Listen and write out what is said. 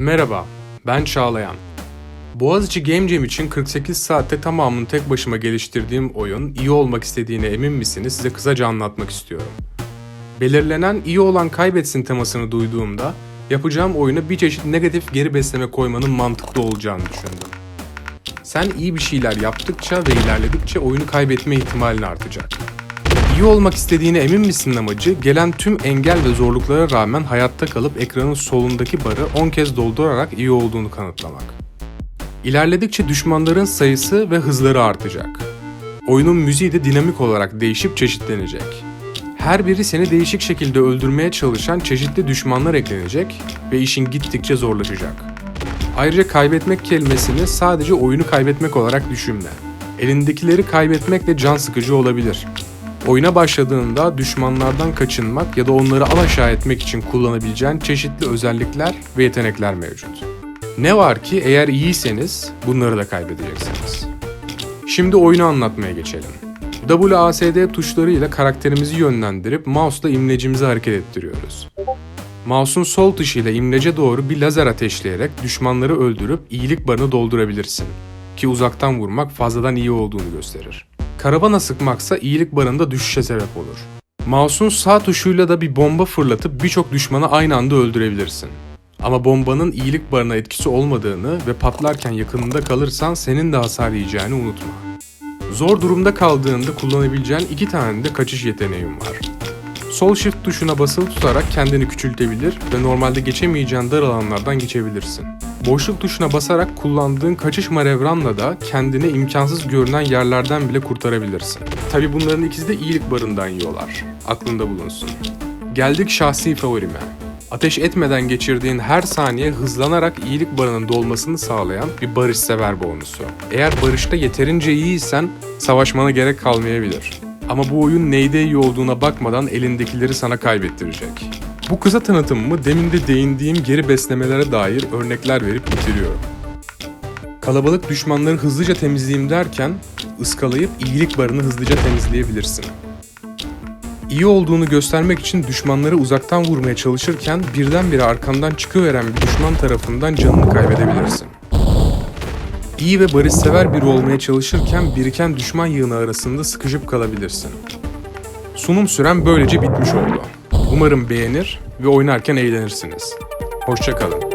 Merhaba, ben Çağlayan. Boğaziçi Game Jam için 48 saatte tamamını tek başıma geliştirdiğim oyun iyi olmak istediğine emin misiniz size kısaca anlatmak istiyorum. Belirlenen iyi olan kaybetsin temasını duyduğumda yapacağım oyuna bir çeşit negatif geri besleme koymanın mantıklı olacağını düşündüm. Sen iyi bir şeyler yaptıkça ve ilerledikçe oyunu kaybetme ihtimalin artacak. İyi olmak istediğine emin misin amacı gelen tüm engel ve zorluklara rağmen hayatta kalıp ekranın solundaki barı 10 kez doldurarak iyi olduğunu kanıtlamak. İlerledikçe düşmanların sayısı ve hızları artacak. Oyunun müziği de dinamik olarak değişip çeşitlenecek. Her biri seni değişik şekilde öldürmeye çalışan çeşitli düşmanlar eklenecek ve işin gittikçe zorlaşacak. Ayrıca kaybetmek kelimesini sadece oyunu kaybetmek olarak düşünme. Elindekileri kaybetmek de can sıkıcı olabilir. Oyuna başladığında düşmanlardan kaçınmak ya da onları alaşağı etmek için kullanabileceğin çeşitli özellikler ve yetenekler mevcut. Ne var ki eğer iyiyseniz bunları da kaybedeceksiniz. Şimdi oyunu anlatmaya geçelim. WASD tuşlarıyla karakterimizi yönlendirip mouse'la imlecimizi hareket ettiriyoruz. Mouse'un sol tuşuyla imlece doğru bir lazer ateşleyerek düşmanları öldürüp iyilik barını doldurabilirsin. Ki uzaktan vurmak fazladan iyi olduğunu gösterir. Karavana sıkmaksa iyilik barında düşüşe sebep olur. Mouse'un sağ tuşuyla da bir bomba fırlatıp birçok düşmanı aynı anda öldürebilirsin. Ama bombanın iyilik barına etkisi olmadığını ve patlarken yakınında kalırsan senin de hasar yiyeceğini unutma. Zor durumda kaldığında kullanabileceğin iki tane de kaçış yeteneğin var. Sol shift tuşuna basılı tutarak kendini küçültebilir ve normalde geçemeyeceğin dar alanlardan geçebilirsin. Boşluk tuşuna basarak kullandığın kaçış manevranla da kendini imkansız görünen yerlerden bile kurtarabilirsin. Tabi bunların ikisi de iyilik barından yiyorlar. Aklında bulunsun. Geldik şahsi favorime. Ateş etmeden geçirdiğin her saniye hızlanarak iyilik barının dolmasını sağlayan bir barışsever bonusu. Eğer barışta yeterince iyiysen savaşmana gerek kalmayabilir. Ama bu oyun neyde iyi olduğuna bakmadan elindekileri sana kaybettirecek. Bu kısa tanıtımımı demin de değindiğim geri beslemelere dair örnekler verip bitiriyorum. Kalabalık düşmanları hızlıca temizleyeyim derken ıskalayıp iyilik barını hızlıca temizleyebilirsin. İyi olduğunu göstermek için düşmanları uzaktan vurmaya çalışırken birdenbire arkandan çıkıveren bir düşman tarafından canını kaybedebilirsin. İyi ve barışsever biri olmaya çalışırken biriken düşman yığını arasında sıkışıp kalabilirsin. Sunum süren böylece bitmiş oldu. Umarım beğenir ve oynarken eğlenirsiniz. Hoşçakalın.